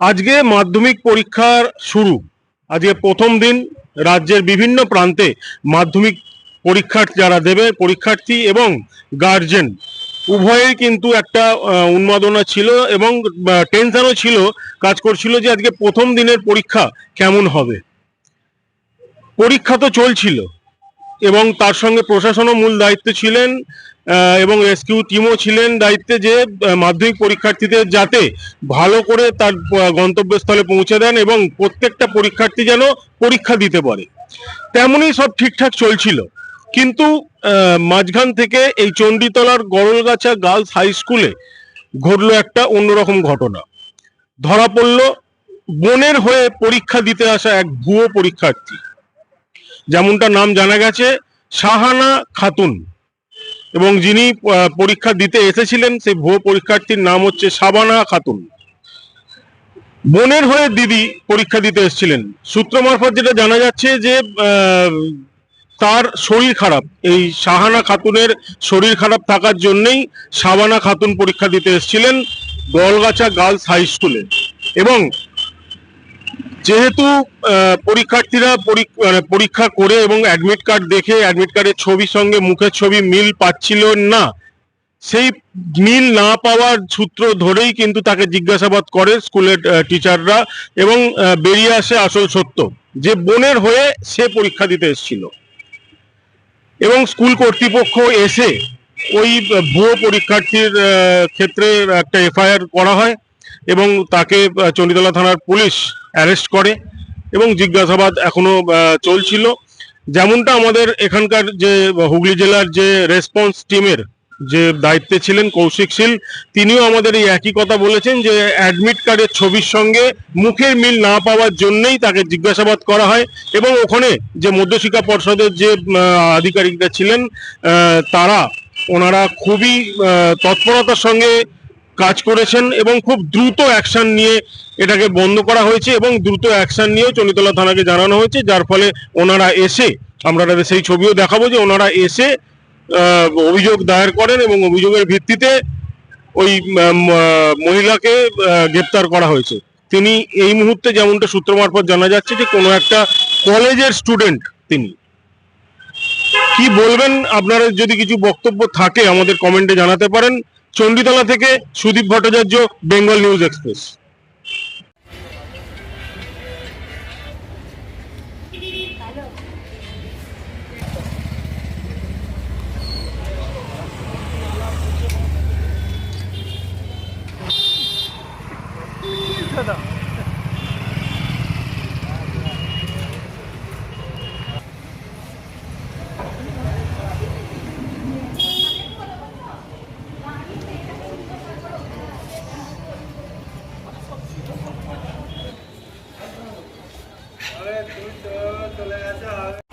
আজকে মাধ্যমিক পরীক্ষার শুরু। আজকে প্রথম দিন রাজ্যের বিভিন্ন প্রান্তে মাধ্যমিক পরীক্ষার যারা দেবে, পরীক্ষার্থী এবং গার্জেন উভয়েই কিন্তু একটা উন্মাদনা ছিল এবং টেনশনও ছিল, কাজ করছিল যে আজকে প্রথম দিনের পরীক্ষা কেমন হবে। পরীক্ষা তো চলছিল। এবং তার সঙ্গে প্রশাসনও মূল দায়িত্বে ছিলেন এবং রেস্কিউ টিমও ছিলেন দায়িত্বে যে মাধ্যমিক পরীক্ষার্থীদের যাতে ভালো করে তার গন্তব্যস্থলে পৌঁছে দেন এবং প্রত্যেকটা পরীক্ষার্থী যেন পরীক্ষা দিতে পারে। তেমনই সব ঠিকঠাক চলছিল। কিন্তু মাঝখান থেকে এই চণ্ডীতলার গরলগাছা গার্লস হাই স্কুলে ঘটলো একটা অন্যরকম ঘটনা। ধরা পড়ল, বোনের হয়ে পরীক্ষা দিতে আসা এক ভুয়ো পরীক্ষার্থী। যেমনটা নাম জানা গেছে, শাহানা খাতুন। এবং যিনি পরীক্ষা দিতে এসেছিলেন, সেই ভুয়ো পরীক্ষার্থীর নাম হচ্ছে সাবানা খাতুন। বোনের হয়ে দিদি পরীক্ষা দিতে এসেছিলেন। সূত্র মারফত যেটা জানা যাচ্ছে যে তার শরীর খারাপ। এই শাহানা খাতুনের শরীর খারাপ থাকার জন্যই সাবানা খাতুন পরীক্ষা দিতে এসেছিলেন দলগাছা গার্লস হাই স্কুলে। এবং যেহেতু পরীক্ষার্থীরা পরীক- মানে পরীক্ষা করে এবং অ্যাডমিট কার্ড দেখে অ্যাডমিট কার্ডের ছবির সঙ্গে মুখের ছবি মিল পাচ্ছিল না, সেই মিল না পাওয়ার সূত্র ধরেই কিন্তু তাকে জিজ্ঞাসাবাদ করে স্কুলের টিচাররা এবং বেরিয়ে আসে আসল সত্য, যে বোনের হয়ে সে পরীক্ষা দিতে এসেছিল। এবং স্কুল কর্তৃপক্ষ এসে ওই ভুয়ো পরীক্ষার্থীর ক্ষেত্রে একটা এফআইআর করা হয় এবং তাকে চণ্ডীতলা থানার পুলিশ অ্যারেস্ট করে এবং জিজ্ঞাসাবাদ এখনও আহ, চলছিল। যেমনটা আমাদের এখানকার যে হুগলি জেলার যে রেসপন্স টিমের যে দায়িত্বে ছিলেন কৌশিক শীল তিনিও আমাদের এই একই কথা বলেছেন যে অ্যাডমিট কার্ডের ছবির সঙ্গে মুখের মিল না পাওয়ার জন্যই তাকে জিজ্ঞাসাবাদ করা হয় এবং ওখানে যে মধ্যশিক্ষা পর্ষদের যে আধিকারিকরা ছিলেন তারা ওনারা খুবই তৎপরতার সঙ্গে কাজ করেছেন এবং খুব দ্রুত অ্যাকশন নিয়ে এটাকে বন্ধ করা হয়েছে এবং দ্রুত অ্যাকশন নিয়েও চণ্ডীতলা থানাকে জানানো হয়েছে, যার ফলে ওনারা এসে, আমরা তাদের সেই ছবিও দেখাবো যে ওনারা এসে অভিযোগ দায়ের করেন এবং অভিযোগের ভিত্তিতে ওই মহিলাকে গ্রেপ্তার করা হয়েছে। তিনি এই মুহূর্তে যেমনটা সূত্র মারফত জানা যাচ্ছে যে কোনো একটা কলেজের স্টুডেন্ট তিনি। কি বলবেন? আপনারা যদি কিছু বক্তব্য থাকে আমাদের কমেন্টে জানাতে পারেন। চণ্ডীতলা থেকে Sudip Bhattacharya Bengal news express. চলে আসা হবে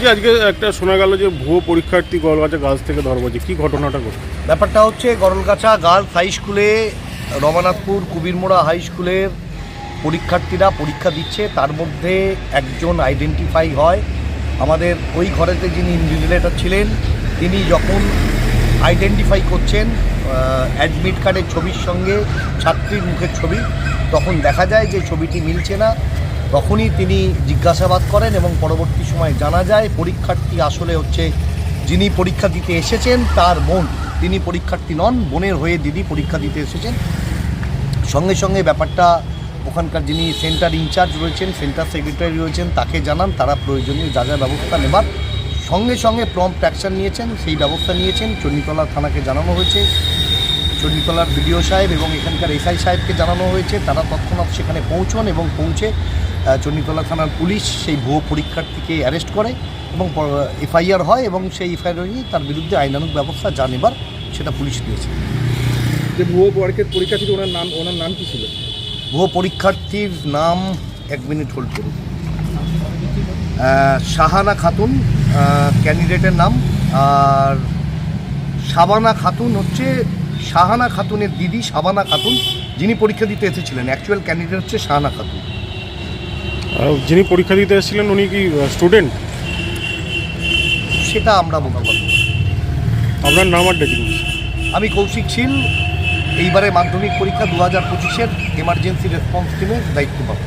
যে আজকে একটা শোনা গেল যে ভুয়ো পরীক্ষার্থী গলগাছা গাছ থেকে ধরা পড়ছে কি ঘটনাটা ঘটে ব্যাপারটা হচ্ছে গরলগাছা গার্লস হাই স্কুলে, রমানাথপুর কুবিরমোড়া হাই স্কুলের পরীক্ষার্থীরা পরীক্ষা দিচ্ছে। তার মধ্যে একজন আইডেন্টিফাই হয়। আমাদের ওই ঘরেতে যিনি ইনভিজিলেটর ছিলেন, তিনি যখন আইডেন্টিফাই করছেন অ্যাডমিট কার্ডের ছবির সঙ্গে ছাত্রীর মুখের ছবি, তখন দেখা যায় যে ছবিটি মিলছে না। তখনই তিনি জিজ্ঞাসাবাদ করেন এবং পরবর্তী সময় জানা যায়, পরীক্ষার্থী আসলে হচ্ছে যিনি পরীক্ষা দিতে এসেছেন তার বোন। তিনি পরীক্ষার্থী নন, বোনের হয়ে দিদি পরীক্ষা দিতে এসেছেন। সঙ্গে সঙ্গে ব্যাপারটা ওখানকার যিনি সেন্টার ইনচার্জ রয়েছেন, সেন্টার সেক্রেটারি রয়েছেন, তাকে জানান, তারা প্রয়োজনীয় যা যা ব্যবস্থা নেবার। সঙ্গে সঙ্গে প্রম্পট অ্যাকশন নিয়েছেন, সেই ব্যবস্থা নিয়েছেন। চণ্ডীতলা থানাকে জানানো হয়েছে। চণ্ডীতলার বিডিও সাহেব এবং এখানকার এসআই সাহেবকে জানানো হয়েছে। তারা তৎক্ষণাৎ সেখানে পৌঁছন এবং পৌঁছে চণ্ডীতলা থানার পুলিশ সেই ভুয়ো পরীক্ষার্থীকে অ্যারেস্ট করে এবং এফআইআর হয় এবং সেই এফআইআর তার বিরুদ্ধে আইনানুক ব্যবস্থা যা নেবার সেটা পুলিশ দিয়েছে। যে ভুয়ো পরীক্ষার পরীক্ষার্থী ওনার নাম ওনার নাম কি ছিল? ভুয়ো পরীক্ষার্থীর নাম এক মিনিট হোল্ড করুন। শাহানা খাতুন ক্যান্ডিডেটের নাম আর শাবানা খাতুন হচ্ছে শাহানা খাতুনের দিদি শাবানা খাতুন যিনি পরীক্ষা দিতে এসেছিলেন। অ্যাকচুয়াল ক্যান্ডিডেট হচ্ছে শাহানা খাতুন। যিনি পরীক্ষা দিতে এসেছিলেন উনি কি স্টুডেন্ট সেটা আমরা মনে করব। আপনার নাম আর ডেটিং আমি কৌশিক ছিল এইবারে মাধ্যমিক পরীক্ষা দু হাজার পঁচিশের এমার্জেন্সি রেসপন্স টিমের দায়িত্ব পাবো।